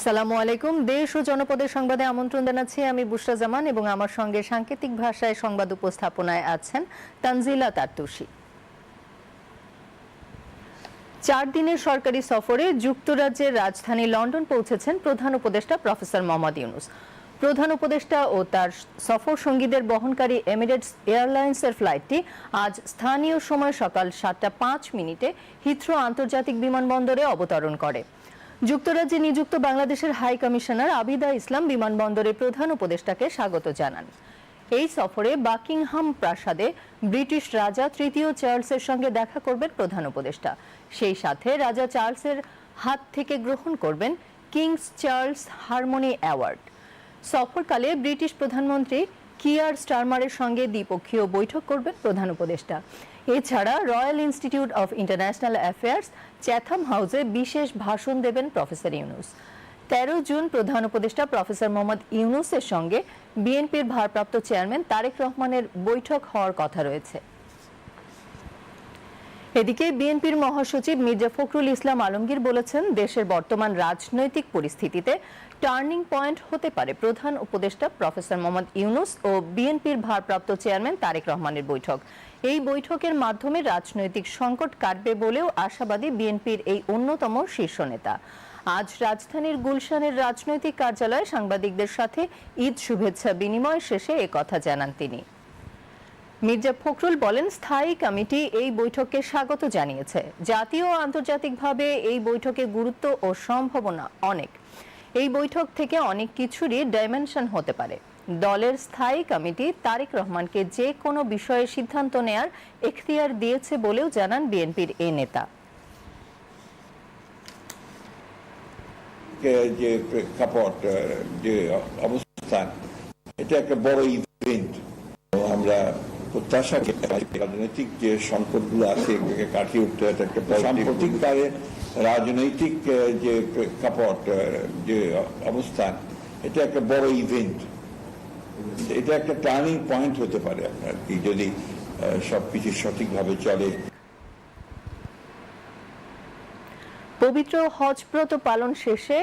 আসসালামু আলাইকুম। দেশ ও জনপদের সংবাদে আমন্ত্রণ জানাচ্ছি আমি বুশরা জামান এবং আমার সঙ্গে সাংকেতিক ভাষায় সংবাদ উপস্থাপনায় আছেন তানজিলা তারতুষি চার দিনের সরকারি সফরে যুক্তরাজ্যের রাজধানী লন্ডন পৌঁছেছেন প্রধান উপদেষ্টা প্রফেসর মোহাম্মদ ইউনুস। প্রধান উপদেষ্টা ও তার সফর সঙ্গীদের বহনকারী এমিরেটস এয়ারলাইন্সের ফ্লাইটটি আজ স্থানীয় সময় সকাল সাতটা পাঁচ মিনিটে হিথ্রো আন্তর্জাতিক বিমানবন্দরে অবতরণ করে। যুক্তরাজ্যে নিযুক্ত বাংলাদেশের হাই কমিশনার আবিদা ইসলাম বিমানবন্দরে প্রধান উপদেষ্টাকে স্বাগত জানান। এই সফরে বাকিংহাম প্রাসাদে ব্রিটিশ রাজা তৃতীয় চার্লসের সঙ্গে দেখা করবেন প্রধান উপদেষ্টা। সেই সাথে রাজা চার্লসের হাত থেকে গ্রহণ করবেন কিংস চার্লস হারমোনি অ্যাওয়ার্ড। সফরকালে ব্রিটিশ প্রধানমন্ত্রী কিয়ার স্টারমারের সঙ্গে দ্বিপক্ষীয় বৈঠক করবেন প্রধান উপদেষ্টা। এছাড়া Royal Institute of International Affairs Chatham হাউসে বিশেষ ভাষণ দেবেন প্রফেসর ইউনুস। তেরো জুন প্রধান উপদেষ্টা প্রফেসর মোহাম্মদ ইউনুসের সঙ্গে বিএনপির ভারপ্রাপ্ত চেয়ারম্যান তারেক রহমানের বৈঠক হওয়ার কথা রয়েছে। এদিকে বিএনপির মহাসচিব মির্জা ফখরুল ইসলাম আলমগীর বলেছেন, দেশের বর্তমান রাজনৈতিক পরিস্থিতিতে টার্নিং পয়েন্ট হতে পারে প্রধান উপদেষ্টা প্রফেসর মোহাম্মদ ইউনুস ও বিএনপির ভারপ্রাপ্ত চেয়ারম্যান তারেক রহমানের বৈঠক। এই বৈঠকের মাধ্যমে রাজনৈতিক সংকট কাটবে বলেও আশাবাদী বিএনপির এই অন্যতম শীর্ষ নেতা। আজ রাজধানীর গুলশানের রাজনৈতিক কার্যালয়ে সাংবাদিকদের সাথে ঈদ শুভেচ্ছা বিনিময় শেষে একথা জানান তিনি। মির্জা ফখরুল বলেন, স্থায়ী কমিটি এই বৈঠককে স্বাগত জানিয়েছে। জাতীয় ও আন্তর্জাতিকভাবে এই বৈঠকে গুরুত্ব ও সম্ভাবনা অনেক। এই বৈঠক থেকে অনেক কিছুরই ডাইমেনশন হতে পারে। দলের স্থায়ী কমিটি তারেক রহমানকে যে কোনো বিষয়ে সিদ্ধান্ত নেয়ার এখতিয়ার দিয়েছে বলেও জানান বিএনপির এ নেতা। যে যে অবস্থান, এটা একটা বড় ইভেন্ট আমরা প্রত্যাশা রাজনৈতিক যে সংকটগুলো আছে, এগুলোকে কাটিয়ে উঠতে একটা রাজনৈতিক যে প্রেক্ষাপট যে অবস্থান, এটা একটা বড় ইভেন্ট এটা একটা টার্নিং পয়েন্ট হতে পারে আপনার কি যদি সবকিছু সঠিকভাবে চলে। পবিত্র হজব্রত পালন শেষে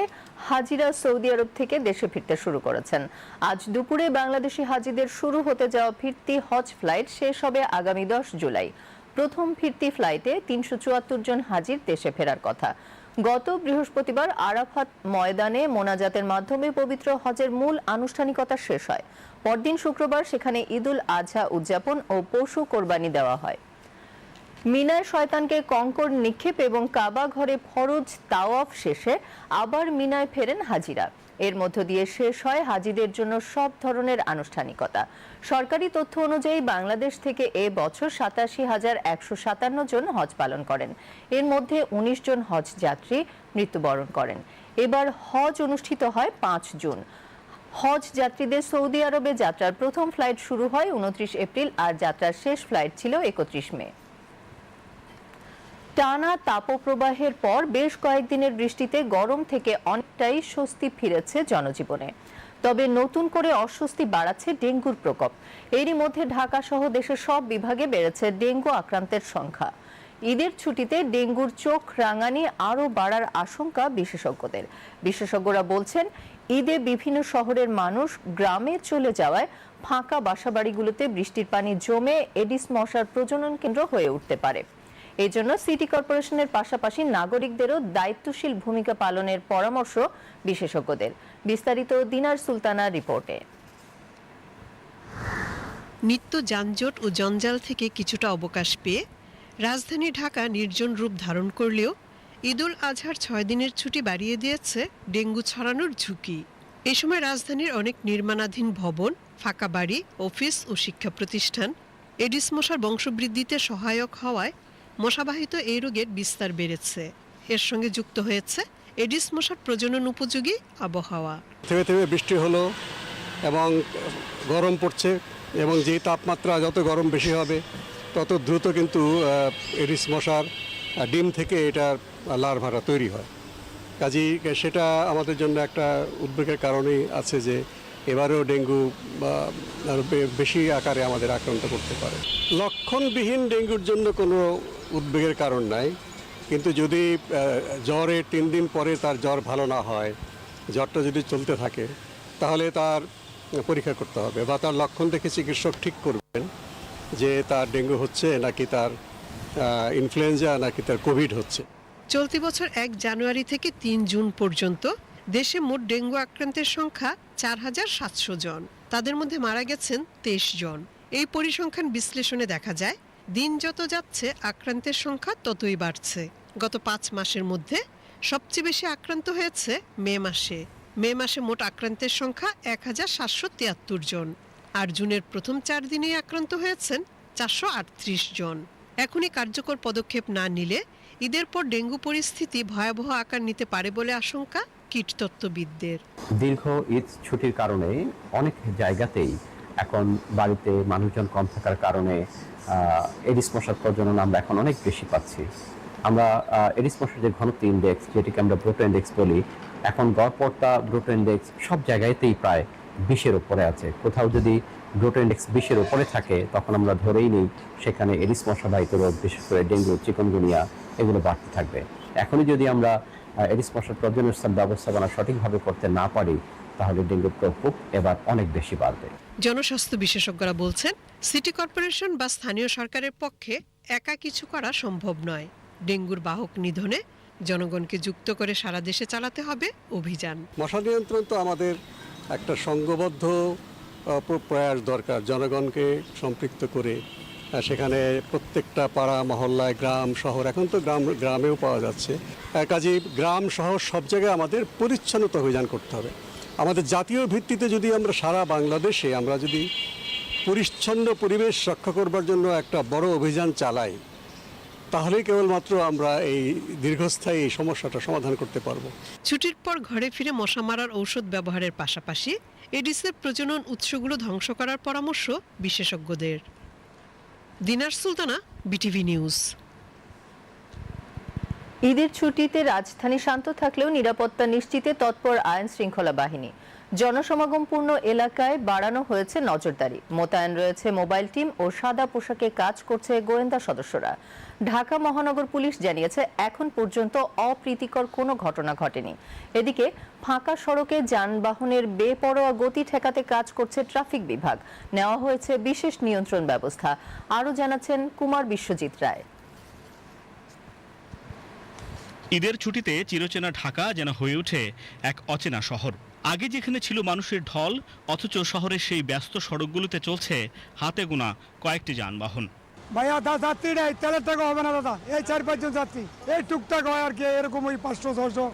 হাজিরা সৌদি আরব থেকে দেশে ফিরতে শুরু করেছেন। আজ দুপুরে বাংলাদেশি হাজিদের শুরু হতে যাওয়া ফিরতি হজ ফ্লাইট শেষ হবে আগামী দশ জুলাই। প্রথম ফিরতি ফ্লাইটে তিনশো চুয়াত্তর জন হাজির দেশে ফেরার কথা। গত বৃহস্পতিবার আরাফাত ময়দানে মোনাজাতের মাধ্যমে পবিত্র হজের মূল আনুষ্ঠানিকতা শেষ হয়। পরদিন শুক্রবার সেখানে ঈদুল আজহা উদযাপন ও পশু কোরবানি দেওয়া হয়। মিনায় শয়তানকে কঙ্কর নিক্ষেপ এবং কাবা ঘরে ফরজ তাওয়াফ শেষে আবার মিনায় ফেরেন হাজিরা। এর মধ্য দিয়ে শেষ হয় হাজিদের জন্য সব ধরনের আনুষ্ঠানিকতা। সরকারি তথ্য অনুযায়ী বাংলাদেশ থেকে এ বছর সাতাশি হাজার একশো সাতান্ন জন হজ পালন করেন। এর মধ্যে উনিশ জন হজ যাত্রী মৃত্যুবরণ করেন। এবার হজ অনুষ্ঠিত হয় পাঁচ জুন। হজ যাত্রীদের সৌদি আরবে যাত্রার প্রথম ফ্লাইট শুরু হয় উনত্রিশ এপ্রিল আর যাত্রার শেষ ফ্লাইট ছিল একত্রিশ মে। টানা তাপপ্রবাহের পর বেশ কয়েকদিনের বৃষ্টিতে গরম থেকে অনেকটাই স্বস্তি ফিরেছে জনজীবনে। তবে নতুন করে অস্বস্তি বাড়াচ্ছে ডেঙ্গুর প্রকোপ। এরই মধ্যে ঢাকা সহ দেশের সব বিভাগে বেড়েছে ডেঙ্গু আক্রান্তের সংখ্যা। ঈদের ছুটিতে ডেঙ্গুর চোখ রাঙানি আরও বাড়ার আশঙ্কা বিশেষজ্ঞদের। বিশেষজ্ঞরা বলছেন, ঈদে বিভিন্ন শহরের মানুষ গ্রামে চলে যাওয়ায় ফাঁকা বাসাবাড়িগুলোতে বৃষ্টির পানি জমে এডিস মশার প্রজনন কেন্দ্র হয়ে উঠতে পারে। এই জন্য সিটি কর্পোরেশনের পাশাপাশি নাগরিকদেরও দায়িত্বশীল ভূমিকা পালনের পরামর্শ বিশেষজ্ঞদের। বিস্তারিত দিনার সুলতানা রিপোর্টে। নিত্য যানজট ও জঞ্জাল থেকে কিছুটা অবকাশ পেয়ে রাজধানী ঢাকা নির্জন রূপ ধারণ করলেও ঈদুল আজহার ছয় দিনের ছুটি বাড়িয়ে দিয়েছে ডেঙ্গু ছড়ানোর ঝুঁকি। এ সময় রাজধানীর অনেক নির্মাণাধীন ভবন, ফাঁকা বাড়ি, অফিস ও শিক্ষা প্রতিষ্ঠান এডিস মশার বংশবৃদ্ধিতে সহায়ক হওয়ায় মশাবাহিত এই রোগের বিস্তার বেড়েছে। এর সঙ্গে যুক্ত হয়েছে এডিস মশার প্রজনন উপযোগী আবহাওয়া। থেমে থেমে বৃষ্টি হলো এবং গরম পড়ছে এবং যে তাপমাত্রা যত গরম বেশি হবে, তত দ্রুত কিন্তু এডিস মশার ডিম থেকে এটার লার্ভারা তৈরি হয়। কাজেই সেটা আমাদের জন্য একটা উদ্বেগের কারণেই আছে যে, এবারেও ডেঙ্গু বে- বেশি আকারে আমাদের আক্রান্ত করতে পারে। লক্ষণবিহীন ডেঙ্গুর জন্য কোনো উদ্বেগের কারণ নাই। কিন্তু যদি জ্বরে তিন দিন পরে তার জ্বর ভালো না হয়, জ্বরটা যদি চলতে থাকে, তাহলে তার পরীক্ষা করতে হবে বা তার লক্ষণ দেখে চিকিৎসক ঠিক করবেন যে তার ডেঙ্গু হচ্ছে নাকি তার ইনফ্লুয়েঞ্জা নাকি তার কোভিড হচ্ছে। চলতি বছর এক জানুয়ারি থেকে তিন জুন পর্যন্ত দেশে মোট ডেঙ্গু আক্রান্তের সংখ্যা চার হাজার সাতশো জন। তাদের মধ্যে মারা গেছেন তেইশ জন। এই পরিসংখ্যান বিশ্লেষণে দেখা যায় দিন যত যাচ্ছে, আক্রান্তের সংখ্যা ততই বাড়ছে। গত পাঁচ মাসের মধ্যে সবচেয়ে বেশি আক্রান্ত হয়েছে মে মাসে। মে মাসে মোট আক্রান্তের সংখ্যা এক হাজার সাতশো তিয়াত্তর জন। আর জুনের প্রথম চার দিনেই আক্রান্ত হয়েছেন চারশো আটত্রিশ জন। এখনই কার্যকর পদক্ষেপ না নিলে ঈদের পর ডেঙ্গু পরিস্থিতি ভয়াবহ আকার নিতে পারে বলে আশঙ্কা কীটতত্ত্ববিদদের। দীর্ঘ ঈদ ছুটির কারণে অনেক জায়গাতেই এখন বাড়িতে মানুষজন কম থাকার কারণে এডিস মশার প্রজনন আমরা এখন অনেক বেশি পাচ্ছি। আমরা এডিস মশার যে ঘনত্ব ইন্ডেক্স যেটিকে আমরা ব্রোটো ইন্ডেক্স বলি, এখন গড়পড়তা ব্রোটো ইন্ডেক্স সব জায়গাতেই প্রায় বিশের উপরে আছে। কোথাও যদি ব্রোটো ইন্ডেক্স বিশের উপরে থাকে, তখন আমরা ধরেই নিই সেখানে এডিস মশাবাহিত রোগ, বিশেষ করে ডেঙ্গু, চিকনগুনিয়া, এগুলো বাড়তে থাকবে। এখনই যদি আমরা এডিস মশার প্রজনন ব্যবস্থাপনা সঠিকভাবে করতে না পারি তাহলে ডেঙ্গুর প্রকোপ এবার অনেক বেশি বাড়বে। জনস্বাস্থ্য বিশেষজ্ঞরা বলছেন সিটি কর্পোরেশন বা স্থানীয় সরকারের পক্ষে একা কিছু করা সম্ভব নয়। ডেঙ্গুর বাহক নিধনে জনগণকে যুক্ত করে সারা দেশে চালাতে হবে অভিযান। মশা নিয়ন্ত্রণ তো আমাদের একটা সংঘবদ্ধ প্রয়াস দরকার জনগণকে সম্পৃক্ত করে। সেখানে প্রত্যেকটা পাড়া মহল্লায় গ্রাম শহর এখন তো গ্রাম গ্রামেও পাওয়া যাচ্ছে। কাজেই গ্রাম শহর সব জায়গায় আমাদের পরিচ্ছন্নতা অভিযান করতে হবে। আমাদের জাতীয় ভিত্তিতে যদি আমরা সারা বাংলাদেশে আমরা যদি পরিচ্ছন্ন পরিবেশ রক্ষা করবার জন্য একটা বড় অভিযান চালাই তাহলে কেবলমাত্র আমরা এই দীর্ঘস্থায়ী এই সমস্যাটা সমাধান করতে পারব। ছুটির পর ঘরে ফিরে মশা মারার ঔষধ ব্যবহারের পাশাপাশি এডিসের প্রজনন উৎসগুলো ধ্বংস করার পরামর্শ বিশেষজ্ঞদের। Dinar Sultana, BTV news. ঈদের ছুটিতে রাজধানী শান্ত থাকলেও নিরাপত্তা নিশ্চিতে তৎপর আইন শৃঙ্খলা বাহিনী। জনসমাগমপূর্ণ এলাকায় বাড়ানো হয়েছে নজরদারি। মোতায়েন রয়েছে মোবাইল টিম ও সাদা পোশাকে কাজ করছে গোয়েন্দা সদস্যরা। ঢাকা মহানগর পুলিশ জানিয়েছে, এখন পর্যন্ত অপ্রীতিকর কোনো ঘটনা ঘটেনি। এদিকে ফাঁকা সড়কে যানবাহনের বেপরোয়া গতি ঠেকাতে কাজ করছে ট্রাফিক বিভাগ। নেওয়া হয়েছে বিশেষ নিয়ন্ত্রণ ব্যবস্থা। আরও জানাচ্ছেন কুমার বিশ্বজিৎ রায়। ঈদের ছুটিতে চিরচেনা ঢাকা যেন হয়ে ওঠে এক অচেনা শহর। আগে যেখানে ছিল মানুষের ঢল অথচ শহরের সেই ব্যস্ত সড়কগুলোতে চলছে হাতে গোনা কয়েকটি যানবাহন। ভাইয়া দা যাত্রী নেই তেলের টাকা হবে না দাদা। এই চার পাঁচজন যাত্রী। এই টুকটাক হয় আর কি এরকম ওই পাঁচশো ছশো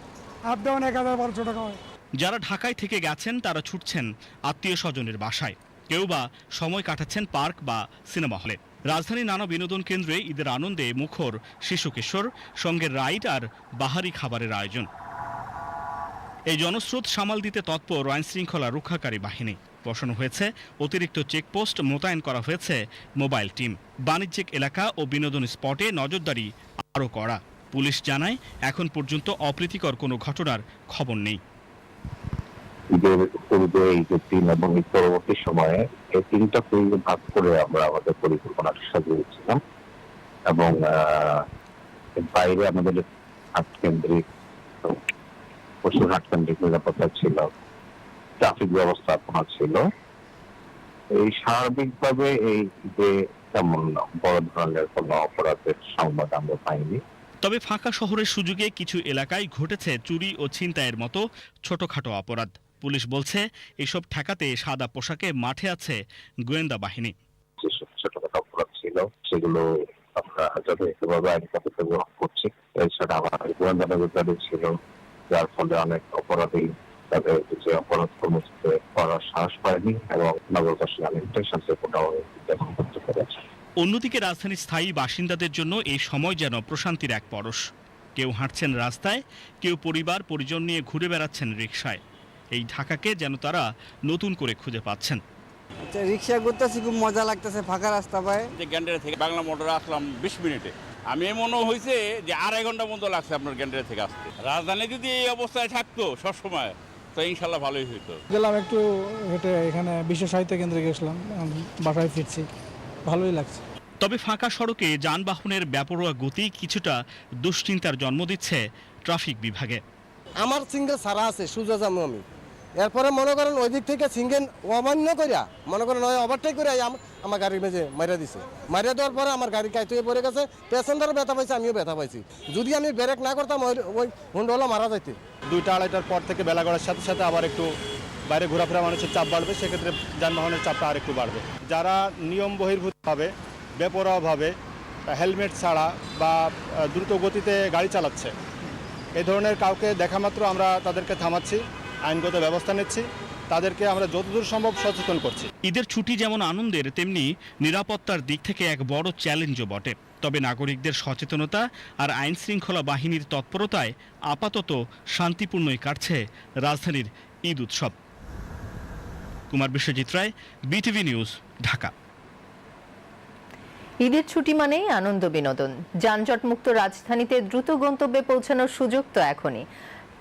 আপ ডাউন এক হাজার বারোশো টাকা হয়। যারা ঢাকায় থেকে গেছেন তারা ছুটছেন আত্মীয় স্বজনের বাসায়। কেউ বা সময় কাটাচ্ছেন পার্ক বা সিনেমা হলে। রাজধানীর নানা বিনোদন কেন্দ্রে ঈদের আনন্দে মুখর শিশু কিশোর, সঙ্গে রাইড আর বাহারি খাবারের আয়োজন। এই জনস্রোত সামাল দিতে তৎপর আইন শৃঙ্খলা রক্ষাকারী বাহিনী। বসানো হয়েছে অতিরিক্ত চেকপোস্ট মোতায়েন করা হয়েছে মোবাইল টিম। বাণিজ্যিক এলাকা ও বিনোদন স্পটে নজরদারি আরও করা। পুলিশ জানায়, এখন পর্যন্ত অপ্রীতিকর কোনো ঘটনার খবর নেই। ঈদের পূর্বে ঈদের দিন এবং ঈদ পরবর্তী সময়ে এই তিনটা পরিবার ভাগ করে আমরা আমাদের পরিকল্পনাটা সাজিয়েছিলাম। এবং বাইরে আমাদের হাট কেন্দ্রিক পশুর হাট কেন্দ্রিক নিরাপত্তা ছিল, ট্রাফিক ব্যবস্থাপনা ছিল। এই সার্বিকভাবে এই যে তেমন বড় ধরনের কোনো অপরাধের সংবাদ আমরা পাইনি। তবে ফাঁকা শহরের সুযোগে কিছু এলাকায় ঘটেছে চুরি ও ছিনতাইয়ের মতো ছোটখাটো অপরাধ। পুলিশ বলছে এসব ঠেকাতে সাদা পোশাকে মাঠে আছে গোয়েন্দা বাহিনী। যেসব ছোটখাটো অপরাধ ছিল সেগুলো আমরা যথাযথভাবে আইন পদ্ধতি গ্রহণ করছি। এছাড়া আমার গোয়েন্দা নজরদারি ছিল যার ফলে অনেক অপরাধী তাদের যে অপরাধ কর্মসূচিতে করার সাহস পায়নি এবং নগর প্রশাসন ইন্টেনশন রিপোর্টও করতে পেরেছে। অন্যদিকে রাজধানীর স্থায়ী বাসিন্দাদের জন্য এই সময় যেন প্রশান্তির এক পরশ। কেউ হাঁটছেন রাস্তায় কেউ পরিবার পরিজন নিয়ে ঘুরে বেড়াচ্ছেন রিকশায়। এই ঢাকাকে যেন তারা নতুন করে খুঁজে পাচ্ছেন। আচ্ছা, রিক্সা করতেছি খুব মজা লাগতেছে ফাঁকা রাস্তা পায়। যে গ্যান্ডারে থেকে বাংলা মোটরে আসলাম বিশ মিনিটে। আমি মনে হয়েছে যে আড়াই ঘণ্টা মতো লাগছে আপনার গ্যান্ডারে থেকে আসতে। রাজধানী যদি এই অবস্থায় থাকতো সবসময় তো ইনশাল্লাহ ভালোই হইতো। গেলাম একটু হেঁটে এখানে বিশ্ব সাহিত্য কেন্দ্রে গেছিলাম বাসায় ফিরছি। ভালোই লাগছে। তবে ফাঁকা সড়কে যানবাহনের ব্যাপরোয়া গতি কিছুটা দুশ্চিন্তার জন্ম দিচ্ছে ট্রাফিক বিভাগে। আমার সিঙ্গেল সারা আছে সুজা যাব আমি। এরপরে মনে করেন ওই দিক থেকে সিঙ্গেন অমান্য করিয়া, মনে করেন ওই ওভারটেক করে আম- আমার গাড়ির মেঝে মারিয়া দিছে। মারিয়া দেওয়ার পরে আমার গাড়ি কাইতে পড়ে গেছে প্যাসেঞ্জারও ব্যথা পাইছে, আমিও ব্যথা পাইছি। যদি আমি ব্রেক না করতাম, ওই ওই হুন্ডওয়ালা মারা যাইতে। দুইটা আড়াইটার পর থেকে বেলা গড়ার সাথে সাথে আবার একটু বাইরে ঘোরাফেরা মানুষের চাপ বাড়বে, সেক্ষেত্রে যানবাহনের চাপটা আর একটু বাড়বে। যারা নিয়ম বহির্ভূতভাবে বেপরোয়াভাবে হেলমেট ছাড়া বা দ্রুত গতিতে গাড়ি চালাচ্ছে এই ধরনের কাউকে দেখা মাত্র আমরা তাদেরকে থামাচ্ছি। আইনগত ব্যবস্থা নিচ্ছি তাদেরকে আমরা যতদূর সম্ভব সচেতন করছি। ঈদের ছুটি যেমন আনন্দের তেমনি নিরাপত্তার দিক থেকে এক বড় চ্যালেঞ্জও বটে। তবে নাগরিকদের সচেতনতা আর আইন শৃঙ্খলা বাহিনীর তৎপরতায় আপাতত শান্তিপূর্ণই কাটছে রাজধানীর ঈদ উৎসব। Kumar Biswajit Roy BTV news Dhaka. ঈদের ছুটি মানেই আনন্দ বিনোদন। যানজট মুক্ত রাজধানীতে দ্রুত গন্তব্যে পৌঁছানোর সুযোগ তো এখনই।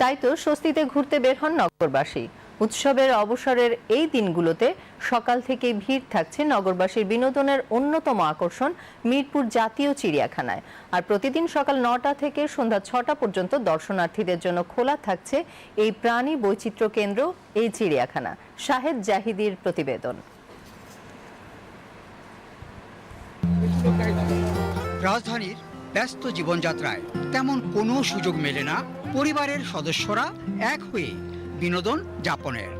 তাই তো স্বস্তিতে ঘুরতে বের হন নগরবাসী। উৎসবের অবসরের এই দিনগুলোতে সকাল থেকে ভিড় থাকছে নগরবাসীর বিনোদনের অন্যতম আকর্ষণ মিরপুর জাতীয় চিড়িয়াখানায়। আর প্রতিদিন সকাল নটা থেকে সন্ধ্যা ছটা পর্যন্ত দর্শনার্থীদের জন্য খোলা থাকছে এই প্রাণী বৈচিত্র্য কেন্দ্র, এই চিড়িয়াখানা। শাহেদ জাহিদির প্রতিবেদন। রাজধানীর ব্যস্ত জীবনযাত্রায় তেমন কোনো সুযোগ মেলে না পরিবারের সদস্যরা এক হয়ে বিনোদন যাপনের।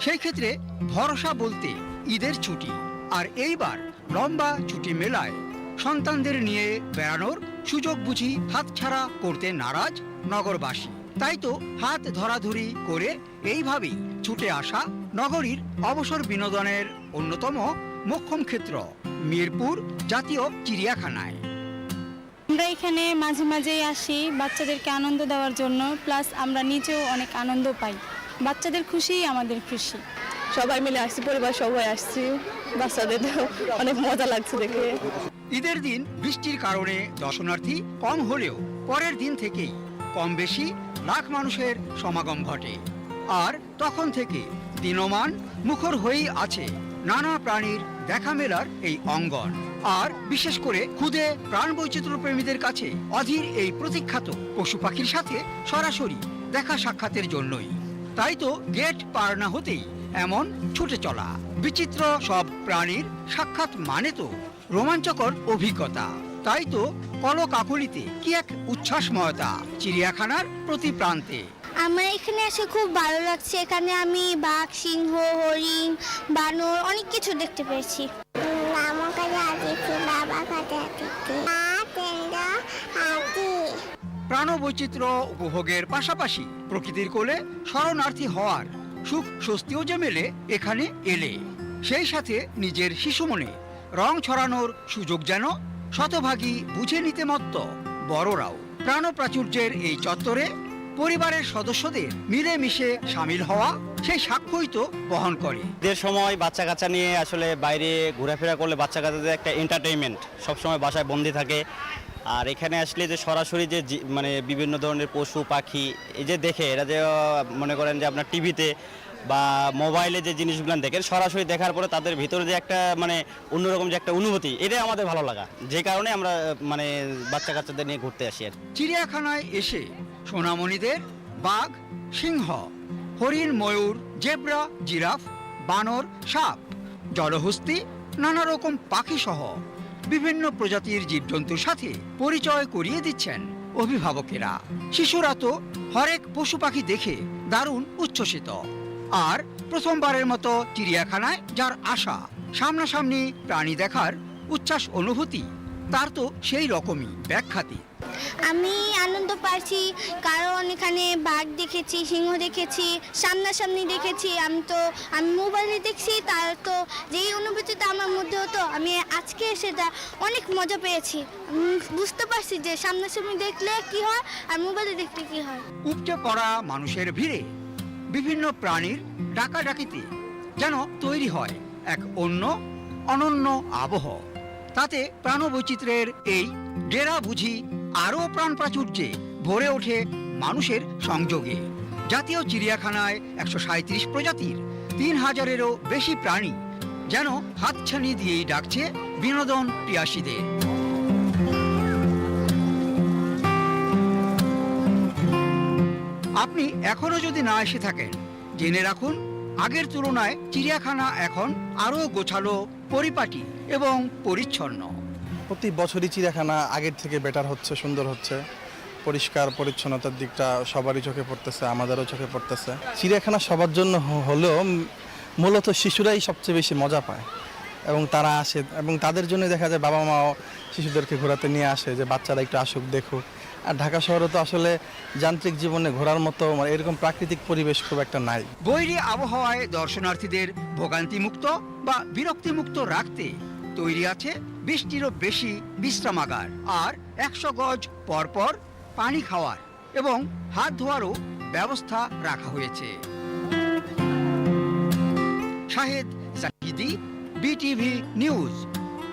সেই ক্ষেত্রে ভরসা বলতে ঈদের ছুটি আর এইবার লম্বা ছুটি মেলায় সন্তানদের নিয়ে বেড়ানোর সুযোগ বুঝি হাতছাড়া করতে নারাজ নগরবাসী। তাই তো হাত ধরাধরি করে এইভাবেই ছুটে আসা নগরীর অবসর বিনোদনের অন্যতম মোক্ষম ক্ষেত্র মিরপুর জাতীয় চিড়িয়াখানায়। আমরা এখানে মাঝে মাঝেই আসি বাচ্চাদেরকে আনন্দ দেওয়ার জন্য প্লাস আমরা নিজেও অনেক আনন্দ পাই। বাচ্চাদের খুশিই আমাদের খুশি। সবাই মিলে আসছি পরিবার সবাই আসছি বাচ্চাদের অনেক মজা লাগছে দেখে। ঈদের দিন বৃষ্টির কারণে দর্শনার্থী কম হলেও পরের দিন থেকেই কম বেশি লাখ মানুষের সমাগম ঘটে। আর তখন থেকে দিনমান মুখর হয়েই আছে নানা প্রাণীর দেখা মেলার এই অঙ্গন। আর বিশেষ করে খুদে প্রাণ বৈচিত্র্য প্রেমীদের কাছে অধীর এই প্রতীক্ষাত পশু পাখির সাথে সরাসরি দেখা সাক্ষাতের জন্যই। তাই তো গেট পার না হতেই এমন ছুটে চলা। বিচিত্র সব প্রাণীর সাক্ষাৎ মানে তো রোমাঞ্চকর অভিজ্ঞতা। তাই তো কলকাকলিতে কি এক উচ্ছ্বাসময়তা, চিড়িয়াখানার প্রতি প্রান্তে। আমার এখানে এসে খুব ভালো লাগছে। এখানে আমি বাঘ, সিংহ, হরিণ, বানর অনেক কিছু দেখতে পেয়েছি। প্রাণবৈচিত্র্য উপভোগের পাশাপাশি প্রকৃতির কোলে শরণার্থী হওয়ার সুখ, স্বস্তিও যে মেলে, এখানে এলে। সেই সাথে নিজের শিশু মনে রং ছড়ানোর সুযোগ যেন শতভাগী বুঝে নিতে মত্ত বড়রাও। প্রাণপ্রাচুর্যের এই চত্বরে পরিবারের সদস্যদের মিলেমিশে সামিল হওয়া সেই সাক্ষ্যই তো বহন করে। ঈদের সময় বাচ্চা কাচ্চা নিয়ে আসলে বাইরে ঘোরাফেরা করলে বাচ্চা কাচ্চাদের একটা এন্টারটেইনমেন্ট সবসময় বাসায় বন্দি থাকে। আর এখানে আসলে যে সরাসরি যে মানে বিভিন্ন ধরনের পশু পাখি এই যে দেখে এরা যে মনে করেন যে আপনার টিভিতে বা মোবাইলে যে জিনিসগুলো দেখেন সরাসরি দেখার পরে তাদের ভিতরে যে একটা মানে অন্যরকম যে একটা অনুভূতি এটাই আমাদের ভালো লাগা। যে কারণে আমরা মানে বাচ্চা কাচ্চাদের নিয়ে ঘুরতে আসি আর কি। চিড়িয়াখানায় এসে সোনামণিদের বাঘ, সিংহ, হরিণ, ময়ূর, জেব্রা, জিরাফ, বানর, সাপ, জলহস্তি নানা রকম পাখি সহ বিভিন্ন প্রজাতির জীবজন্তুর সাথে পরিচয় করিয়ে দিচ্ছেন অভিভাবকেরা। শিশুরা তো হরেক পশু পাখি দেখে দারুণ উচ্ছ্বসিত। আর প্রথমবারের মতো চিড়িয়াখানায় যার আশা সামনাসামনি প্রাণী দেখার উচ্ছ্বাস অনুভূতি, তার তো সেই রকমই ব্যাখ্যাতি আমি আনন্দ পাচ্ছি কারণ এখানে বাঘ দেখেছি, সিংহ দেখেছি, সামনাসামনি দেখেছি। আমি তো, আমি মোবাইলে দেখছি, তার তো যেই অনুভূতিটা আমার মধ্যে হতো, আমি আজকে সেটা অনেক মজা পেয়েছি। বুঝতে পারছি যে সামনাসামনি দেখলে কি হয়, আর মোবাইলে দেখলে কি হয়। উপচে পড়া মানুষের ভিড়ে বিভিন্ন প্রাণীর ডাকাডাকিতে যেন তৈরি হয় এক অন্য অনন্য আবহ। তাতে প্রাণবৈচিত্র্যের এই ডেরা বুঝি আরও প্রাণ প্রাচুর্যে ভরে ওঠে মানুষের সংযোগে। জাতীয় চিড়িয়াখানায় একশো সাঁত্রিশ প্রজাতির, তিন হাজারেরও বেশি প্রাণী যেন হাতছানি দিয়েই ডাকছে বিনোদন পিয়াসীদের এখনও যদি না এসে থাকেন, জেনে রাখুন, আগের তুলনায় চিড়িয়াখানা এখন আরও গোছালো, পরিপাটি এবং পরিচ্ছন্ন। প্রতি বছরই চিড়িয়াখানা আগের থেকে বেটার হচ্ছে, সুন্দর হচ্ছে। পরিষ্কার, পরিচ্ছন্নতার দিকটা সবারই চোখে পড়তেছে, আমাদেরও চোখে পড়তেছে। চিড়িয়াখানা সবার জন্য হলেও মূলত শিশুরাই সবচেয়ে বেশি মজা পায়। এবং তারা আসে, এবং তাদের জন্য দেখা যায় বাবা মাও শিশুদেরকে ঘোরাতে নিয়ে আসে, যে বাচ্চারা একটু আসুক, দেখুক। আর ঢাকা শহরে তো আসলে যান্ত্রিক জীবনে ঘোরার মতো মানে এরকম প্রাকৃতিক পরিবেশ খুব একটা নাই। বৈরী আবহাওয়ায় দর্শনার্থীদের ভোগান্তিমুক্ত বা বিরক্তিমুক্ত রাখতে তৈরি আছে বৃষ্টিরও বেশি বিশ্রামাগার আর একশো গজ পরপর পানি খাওয়ার এবং হাত ধোয়ারও ব্যবস্থা রাখা হয়েছে। Shahed Jakidi BTV news,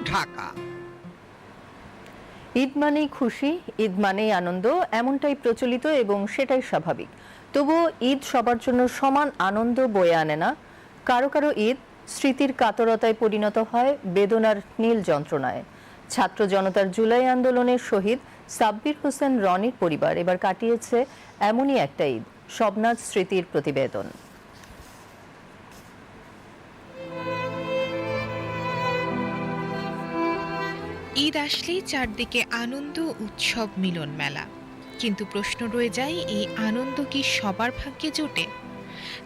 Dhaka. Eid মানেই খুশি, ঈদ মানেই আনন্দ, এমনটাই প্রচলিত এবং সেটাই স্বাভাবিক। তবুও ঈদ সবার জন্য সমান আনন্দ বয়ে আনে না। কারও কারও ঈদ স্মৃতির কাতরতায় পরিণত হয় বেদনার নীল যন্ত্রণায়। ছাত্র জনতার জুলাই আন্দোলনের শহীদ সাব্বির হোসেন রনির পরিবার এবার কাটিয়েছে এমনই একটা ঈদ শবনাজ স্মৃতির প্রতিবেদন। ঈদ আসলেই চারদিকে আনন্দ, উৎসব মিলন মেলা কিন্তু প্রশ্ন রয়ে যায়, এই আনন্দ কি সবার ভাগ্যে জোটে?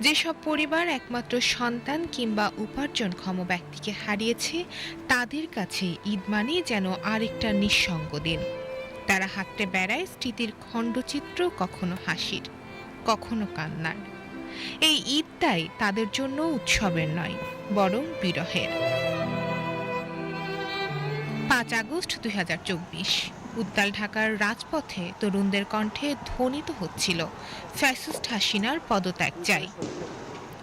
যেসব পরিবার একমাত্র সন্তান কিংবা উপার্জনক্ষম ব্যক্তিকে হারিয়েছে, তাদের কাছে ঈদ মানে যেন আরেকটা নিঃসঙ্গ দিন। তারা হাঁটতে বেড়ায় স্মৃতির খণ্ডচিত্র কখনো হাসির, কখনো কান্নার। এই ঈদটাই তাদের জন্য উৎসবের নয়, বরং বিরহের। পাঁচ আগস্ট দুই হাজার চব্বিশ। উত্তাল ঢাকার রাজপথে তরুণদের কণ্ঠে ধ্বনিত হচ্ছিল। ফ্যাসিস্ট হাসিনার পদত্যাগ চাই।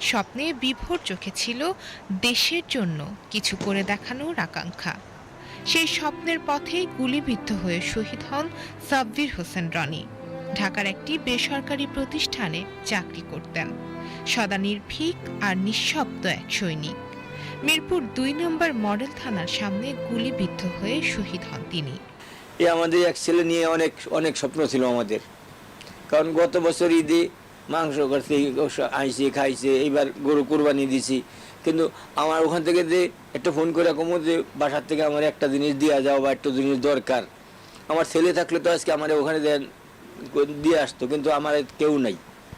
স্বপ্নে বিভোর চোখে ছিল দেশের জন্য কিছু করে দেখানোর আকাঙ্ক্ষা। সেই স্বপ্নের পথেই গুলিবিদ্ধ হয়ে শহীদ হন সাব্বির হোসেন রনি। ঢাকার একটি বেসরকারি প্রতিষ্ঠানে চাকরি করতেন। সদা নির্ভীক আর নিঃশব্দ এক সৈনিক। মিরপুর দুই নম্বর মডেল থানার সামনে গুলিবিদ্ধ হয়ে শহীদ হন তিনি। এ আমাদের এক ছেলে নিয়ে অনেক অনেক স্বপ্ন ছিল আমাদের। কারণ গত বছর ঈদে মাংস করতে আইসে খাইছে, এইবার গরু কোরবানি দিছি। কিন্তু আমার ওখান থেকে যে একটা ফোন করে কমো যে বাসার থেকে আমার একটা জিনিস দেওয়া যাও বা একটা জিনিস দরকার। আমার ছেলে থাকলে তো আজকে আমার ওখানে দিয়ে আসতো, কিন্তু আমার কেউ নাই।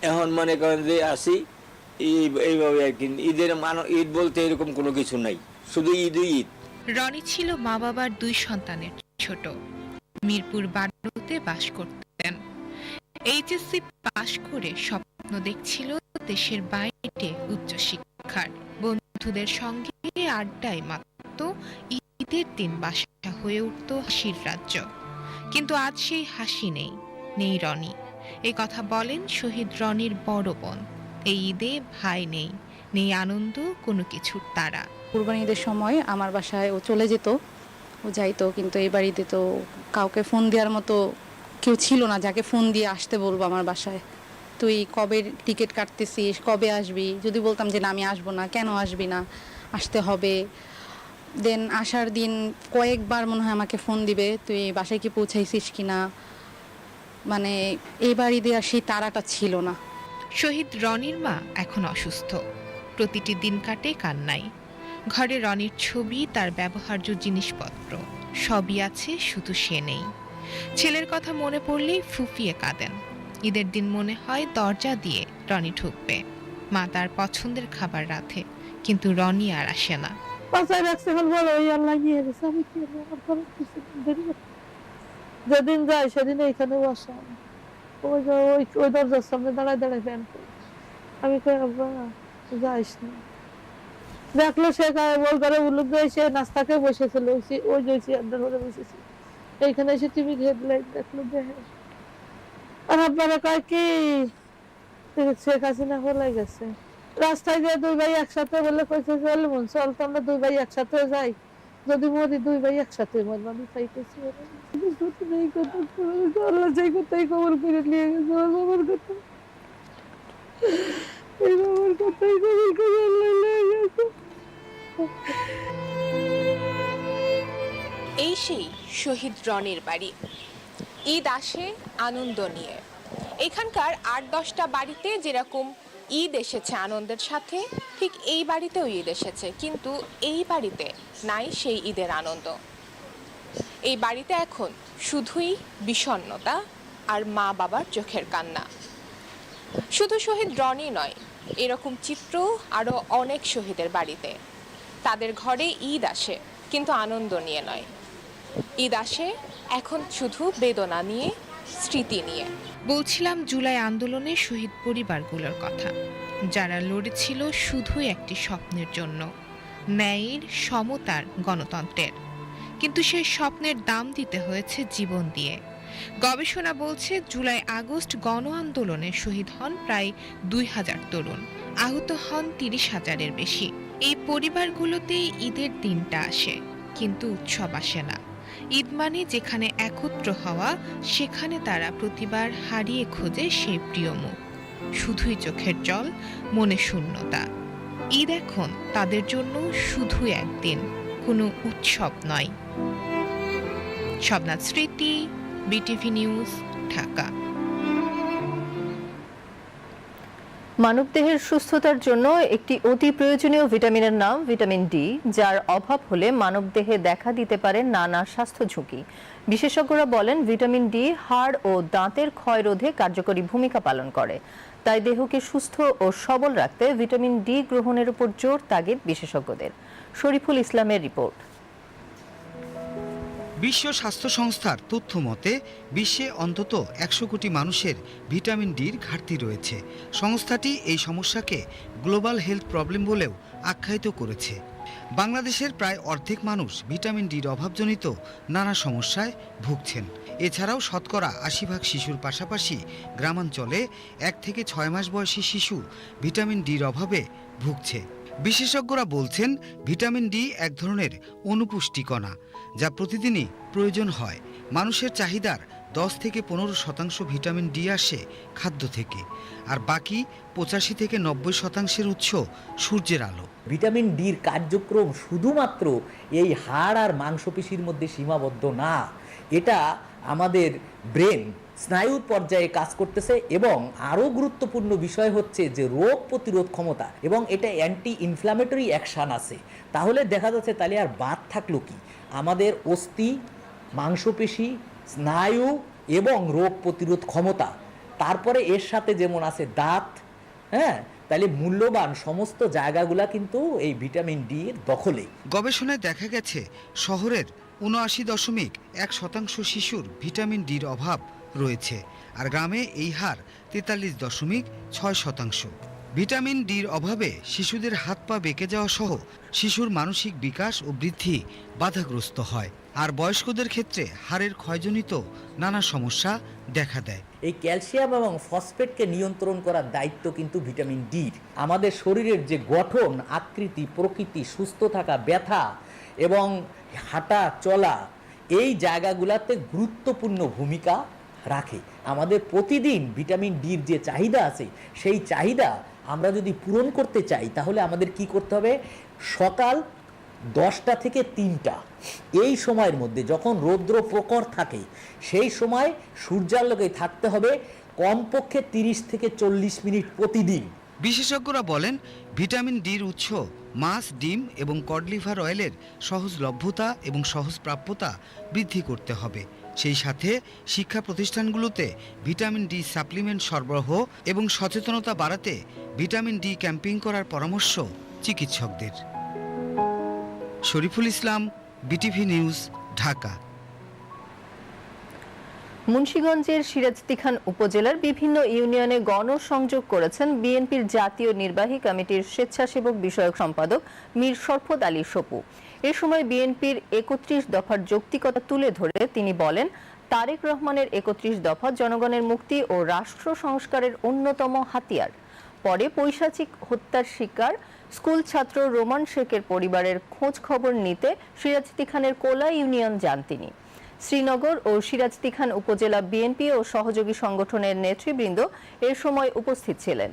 এখন মনে করেন যে আসি, এই, এইভাবে আর কি। ঈদের মান, ঈদ বলতে এরকম কোনো কিছু নাই। শুধু ঈদই ঈদ। রনি ছিল মা বাবার দুই সন্তানের ছোট। মিরপুর বারোতে বাস করতেন। এইচএসসি পাশ করে স্বপ্ন দেখছিল দেশের বাইরে উচ্চশিক্ষার বন্ধুদের সঙ্গে আড্ডায় মাত্র ঈদের দিন বাসা হয়ে উঠত হাসির রাজ্য। কিন্তু আজ সেই হাসি নেই নেই রনি। এই কথা বলেন শহীদ রনির বড় বোন। এই ঈদে ভাই নেই নেই আনন্দ, কোনো কিছুর তারা কুরবানি ঈদের সময় আমার বাসায় ও চলে যেত। ও যাইতো, কিন্তু এই বাড়িতে তো কাউকে ফোন দেওয়ার মতো কেউ ছিল না, যাকে ফোন দিয়ে আসতে বলব আমার বাসায়। তুই কবে টিকিট কাটতেছিস, কবে আসবি? যদি বলতাম যে না, আমি আসব না, কেন আসবি না? আসতে হবে। দেন আসার দিন কয়েকবার মনে হয় আমাকে ফোন দিবে, তুই বাসায় কি পৌঁছাইছিস কি না? মানে এই বাড়িতে আর সেই তারাটা ছিল না। শহীদ রনির মা এখন অসুস্থ। প্রতিটি দিন কাটে কান্নায়। ঘরে রনির ছবি, তার ব্যবহার্য জিনিসপত্র, সবই আছে, শুধু সে নেই। ছেলের কথা মনে পড়লেই ফুফিয়ে কাঁদেন। ঈদের দিন মনে হয় দরজা দিয়ে রনি ঢুকবে। মা তার পছন্দের খাবার রাধে, কিন্তু রনি আর আসে না। ওই আমি কি যেদিন যাই সেদিন এইখানে ওই ওই দরজার সামনে দাঁড়ায় দাঁড়ায় আমি আব্বা, যাইস না। দেখল সে বল করে উলুক গায়ে সে নাস্তাকে বসেছিল ওই যে চেয়ারটার ধরে বসেছিল এইখানে এসে টিভি হেডলাইট দেখল দেখে আর আপনারা কয় কি? শেখ হাসিনা হলে গেছে। রাস্তায় গিয়ে দুই ভাই একসাথে বলে কইছে চল মন, চল তো আমরা দুই ভাই একসাথে যাই। যদি মরি দুই ভাই একসাথে মরবো, আমি চাইতেছি আল্লাহ যেই কথাই খবর করে নিয়ে গেছে, আমার বাবার এই সেই শহীদ রনির বাড়ি। ঈদ আসে, আনন্দ নিয়ে। এখানকার আট দশটা বাড়িতে যেরকম ঈদ এসেছে আনন্দের সাথে, ঠিক এই বাড়িতেও ঈদ এসেছে, কিন্তু এই বাড়িতে নাই সেই ঈদের আনন্দ। এই বাড়িতে এখন শুধুই বিষণ্ণতা আর মা বাবার চোখের কান্না। শুধু শহীদ রনি নয় এরকম চিত্র আরও অনেক শহীদের বাড়িতে। তাদের ঘরে ঈদ আসে, কিন্তু আনন্দ নিয়ে নয়। ঈদ আসে এখন শুধু বেদনা নিয়ে, স্মৃতি নিয়ে। বলছিলাম জুলাই আন্দোলনে শহীদ পরিবারগুলোর কথা। যারা লড়েছিল শুধুই একটি স্বপ্নের জন্য, ন্যায়ের, সমতার গণতন্ত্রের। কিন্তু সেই স্বপ্নের দাম দিতে হয়েছে জীবন দিয়ে। গবেষণা বলছে জুলাই আগস্ট গণ আন্দোলনে শহীদ হন প্রায় দুই হাজার তরুণ। আহত হন তিরিশ হাজারের বেশি। এই পরিবারগুলোতেই ঈদের দিনটা আসে, কিন্তু উৎসব আসে না। ঈদ মানে যেখানে একত্র হওয়া, সেখানে তারা প্রতিবার হারিয়ে খোঁজে সেই প্রিয় মুখ। শুধুই চোখের জল, মনে শূন্যতা। ঈদ এখন তাদের জন্য শুধু একদিন, কোনো উৎসব নয়। শবনাথ স্মৃতি বিটিভি নিউজ ঢাকা মানবদেহের সুস্থতার জন্য একটি অতি প্রয়োজনীয় ভিটামিনের নাম ভিটামিন ডি, যার অভাব হলে মানবদেহে দেখা দিতে পারে নানা স্বাস্থ্য ঝুঁকি। বিশেষজ্ঞরা বলেন ভিটামিন ডি হাড় ও দাঁতের ক্ষয় রোধে কার্যকরী ভূমিকা পালন করে। তাই দেহকে সুস্থ ও সবল রাখতে ভিটামিন ডি গ্রহণের উপর জোর তাগিদ বিশেষজ্ঞদের। শরীফুল ইসলামের রিপোর্ট। বিশ্ব স্বাস্থ্য সংস্থার তথ্য মতে, বিশ্বে অন্তত একশো কোটি মানুষের ভিটামিন ডির ঘাটতি রয়েছে। সংস্থাটি এই সমস্যাকে গ্লোবাল হেলথ প্রবলেম বলেও আখ্যায়িত করেছে। বাংলাদেশের প্রায় অর্ধেক মানুষ ভিটামিন ডির অভাবজনিত নানা সমস্যায় ভুগছেন। এছাড়াও শতকরা আশি ভাগ শিশুর পাশাপাশি গ্রামাঞ্চলে এক থেকে ছয় মাস বয়সী শিশু ভিটামিন ডির অভাবে ভুগছে। বিশেষজ্ঞরা বলছেন ভিটামিন ডি এক ধরনের অনুপুষ্টিকণা যা প্রতিদিনই প্রয়োজন হয়। মানুষের চাহিদার দশ থেকে পনেরো শতাংশ ভিটামিন ডি আসে খাদ্য থেকে, আর বাকি পঁচাশি থেকে নব্বই শতাংশের উৎস সূর্যের আলো। ভিটামিন ডির কার্যক্রম শুধুমাত্র এই হাড় আর মাংসপেশির মধ্যে সীমাবদ্ধ না, এটা আমাদের ব্রেন স্নায়ুর পর্যায়ে কাজ করতেছে এবং আরও গুরুত্বপূর্ণ বিষয় হচ্ছে যে রোগ প্রতিরোধ ক্ষমতা এবং এটা অ্যান্টি ইনফ্লামেটরি অ্যাকশান আছে। তাহলে দেখা যাচ্ছে তাহলে আর বাদ থাকল কি? আমাদের অস্থি, মাংসপেশি, স্নায়ু এবং রোগ প্রতিরোধ ক্ষমতা। তারপরে এর সাথে যেমন আছে দাঁত হ্যাঁ? তাহলে মূল্যবান সমস্ত জায়গাগুলা কিন্তু এই ভিটামিন ডি এর দখলে। গবেষণায় দেখা গেছে, শহরের উনআশি দশমিক এক শতাংশ শিশুর ভিটামিন ডির অভাব রয়েছে, আর গ্রামে এই হার তেতাল্লিশ দশমিক ছয় শতাংশ। ভিটামিন ডির অভাবে শিশুদের হাত পা বেঁকে যাওয়া সহ শিশুর মানসিক বিকাশ ও বৃদ্ধি বাধাগ্রস্ত হয়। আর বয়স্কদের ক্ষেত্রে হাড়ের ক্ষয়জনিত নানা সমস্যা দেখা দেয়। এই ক্যালসিয়াম এবং ফসফেটকে নিয়ন্ত্রণ করার দায়িত্ব কিন্তু ভিটামিন ডির আমাদের শরীরের যে গঠন, আকৃতি, প্রকৃতি, সুস্থ থাকা, ব্যথা এবং হাঁটা চলা, এই জায়গাগুলোতে গুরুত্বপূর্ণ ভূমিকা রাখে। আমাদের প্রতিদিন ভিটামিন ডির যে চাহিদা আছে, সেই চাহিদা আমরা যদি পূরণ করতে চাই, তাহলে আমাদের কি করতে হবে? সকাল দশটা থেকে তিনটা। এই সময়ের মধ্যে যখন রৌদ্র প্রকর থাকে, সেই সময় সূর্যালোকে থাকতে হবে কমপক্ষে তিরিশ থেকে চল্লিশ মিনিট প্রতিদিন। বিশেষজ্ঞরা বলেন, ভিটামিন ডির উৎস মাছ, ডিম এবং কডলিভার অয়েলের সহজলভ্যতা এবং সহজ প্রাপ্যতা বৃদ্ধি করতে হবে। সেই সাথে শিক্ষা প্রতিষ্ঠানগুলোতে ভিটামিন ডি সাপ্লিমেন্ট সরবরাহ এবং সচেতনতা বাড়াতে ভিটামিন ডি ক্যাম্পিং করার পরামর্শ চিকিৎসকদের। Shariful Islam, BTV news, Dhaka. মুন্সীগঞ্জের সিরাজদিখান উপজেলার বিভিন্ন ইউনিয়নে গণসংযোগ করেছেন বিএনপির জাতীয় নির্বাহী কমিটির স্বেচ্ছাসেবক বিষয়ক সম্পাদক মীর শরফত আলী সপু। এ সময় বিএনপির একত্রিশ দফার যৌক্তিকতা তুলে ধরে তিনি বলেন, তারেক রহমানের একত্রিশ দফা জনগণের মুক্তি ও রাষ্ট্র সংস্কারের অন্যতম হাতিয়ার। পরে পৈশাচিক হত্যার শিকার স্কুল ছাত্র রোমান শেখের পরিবারের খোঁজ খবর নিতে সিরাজদি খানের কোলা ইউনিয়ন যান তিনি। শ্রীনগর ও সিরাজদি খান উপজেলা বিএনপি ও সহযোগী সংগঠনের নেতৃবৃন্দ এ সময় উপস্থিত ছিলেন।